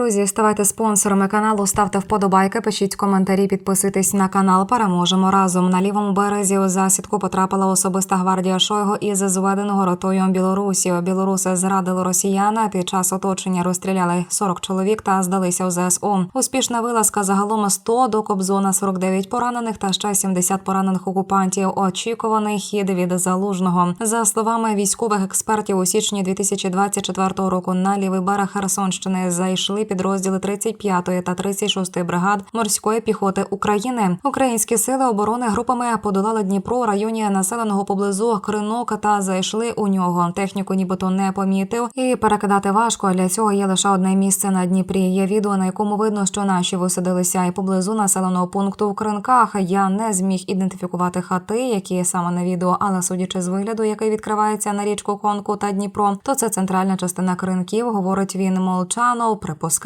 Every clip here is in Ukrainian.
Друзі, ставайте спонсорами каналу, ставте вподобайки, пишіть коментарі, підписуйтесь на канал. Переможемо разом. На лівому березі у засідку потрапила особиста гвардія Шойгу із зведеного ротою Білорусі. Білоруси зрадили росіяна. Під час оточення розстріляли 40 чоловік та здалися у ЗСУ. Успішна вилазка загалом 100 до Кобзона 49 поранених та ще 70 поранених окупантів. Очікуваний хід від залужного. За словами військових експертів, у січні 2024 року на лівий берег Херсонщини зайшли підрозділи 35-ї та 36-ї бригад морської піхоти України. Українські сили оборони групами подолали Дніпро районі населеного поблизу Кринок та зайшли у нього. Техніку нібито не помітив і перекидати важко. Для цього є лише одне місце на Дніпрі. Є відео, на якому видно, що наші висадилися і поблизу населеного пункту в Кринках. Я не зміг ідентифікувати хати, які саме на відео, але судячи з вигляду, який відкривається на річку Конку та Дніпро, то це центральна частина кринків. Говорить він Молчанов. Припускає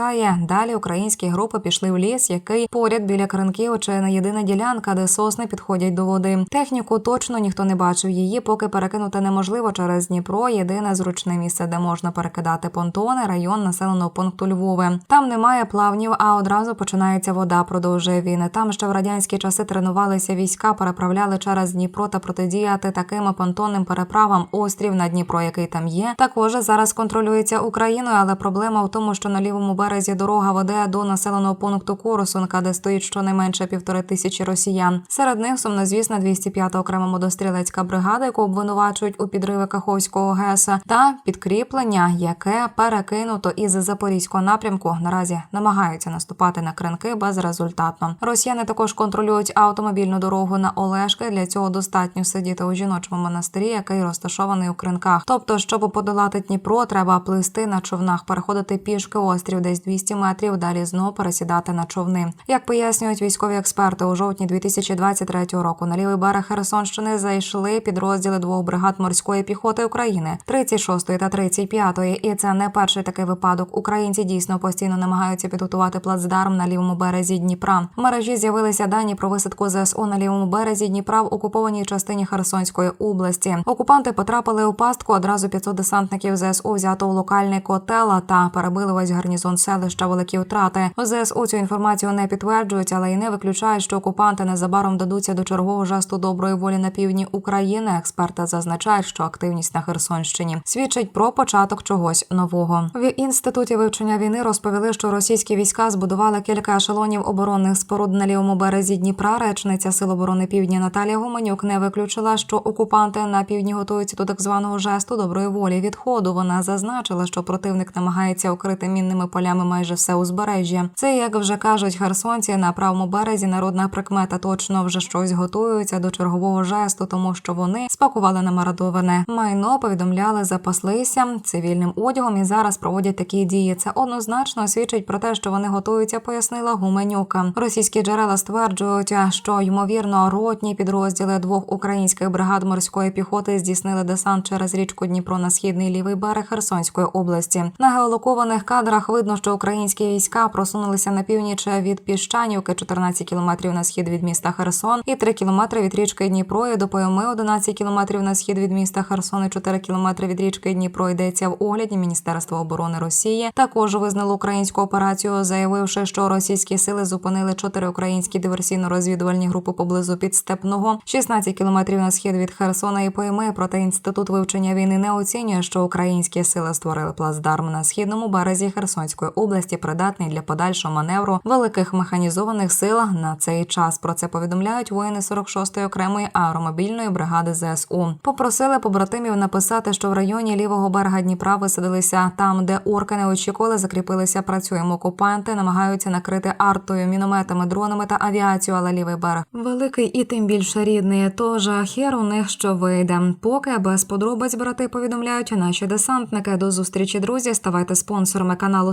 далі. Українські групи пішли в ліс, який поряд біля кринків чи єдина ділянка, де сосни підходять до води. Техніку точно ніхто не бачив її, поки перекинути неможливо через Дніпро. Єдине зручне місце, де можна перекидати понтони, район населеного пункту Львове. Там немає плавнів, а одразу починається вода. Продовжує він. Там ще в радянські часи тренувалися війська, переправляли через Дніпро та протидіяти таким понтонним переправам. Острів на Дніпро, який там є, також зараз контролюється Україною, але проблема в тому, що на лівому березі дорога веде до населеного пункту Коросунка, де стоїть щонайменше півтори тисячі росіян. Серед них сумнозвісна 205 окрема мотострілецька бригада, яку обвинувачують у підриві Каховського ГЕС, та підкріплення, яке перекинуто із запорізького напрямку. Наразі намагаються наступати на кринки безрезультатно. Росіяни також контролюють автомобільну дорогу на Олешки. Для цього достатньо сидіти у жіночому монастирі, який розташований у кринках. Тобто, щоб подолати Дніпро, треба плисти на човнах, переходити пішки острів, десь 200 метрів. Далі знову пересідати на човни. Як пояснюють військові експерти, у жовтні 2023 року на лівий берег Херсонщини зайшли підрозділи двох бригад морської піхоти України 36-ї та 35-ї. І це не перший такий випадок. Українці дійсно постійно намагаються підготувати плацдарм на лівому березі Дніпра. В мережі з'явилися дані про висадку ЗСУ на лівому березі Дніпра в окупованій частині Херсонської області. Окупанти потрапили у пастку. Одразу 500 десантників ЗСУ взято у локальний котел та перебили весь гарнізон селища великі втрати. У цю інформацію не підтверджують, але й не виключають, що окупанти незабаром дадуться до чергового жесту доброї волі на півдні України. Експерти зазначають, що активність на Херсонщині свідчить про початок чогось нового. В інституті вивчення війни розповіли, що російські війська збудували кілька ешелонів оборонних споруд на лівому березі Дніпра. Речниця Сил оборони Півдня Наталія Гуменюк не виключила, що окупанти на півдні готуються до так званого жесту доброї волі відходу. Вона зазначила, що противник намагається укрити мінними полями майже все узбережжя. Це як вже кажуть херсонці на правому березі. Народна прикмета точно вже щось готуються до чергового жесту, тому що вони спакували на марадоване майно, повідомляли, запаслися цивільним одягом і зараз проводять такі дії. Це однозначно свідчить про те, що вони готуються, пояснила Гуменюка. Російські джерела стверджують, що ймовірно ротні підрозділи двох українських бригад морської піхоти здійснили десант через річку Дніпро на східний лівий берег Херсонської області. На геолокованих кадрах видно, що українські війська просунулися на північ від Піщанівки, 14 кілометрів на схід від міста Херсон, і 3 кілометри від річки Дніпро і до Пойми, 11 кілометрів на схід від міста Херсон і 4 кілометри від річки Дніпро. Йдеться в огляді Міністерства оборони Росії. Також визнало українську операцію, заявивши, що російські сили зупинили чотири українські диверсійно-розвідувальні групи поблизу підстепного, 16 кілометрів на схід від Херсона і Пойми. Проте інститут вивчення війни не оцінює, що українські сили створили плацдарм на східному березі Херсонської області, придатний для подальшого маневру великих механізованих сил на цей час. Про це повідомляють воїни 46-ї окремої аеромобільної бригади ЗСУ. Попросили побратимів написати, що в районі лівого берега Дніпра висадилися там, де орки не очікували, закріпилися. Працюємо. Окупанти намагаються накрити артою, мінометами, дронами та авіацією, але лівий берег великий і тим більше рідний. Тож хер у них що вийде. Поки без подробиць брати повідомляють наші десантники. До зустрічі, друзі. Ставайте спонсорами каналу,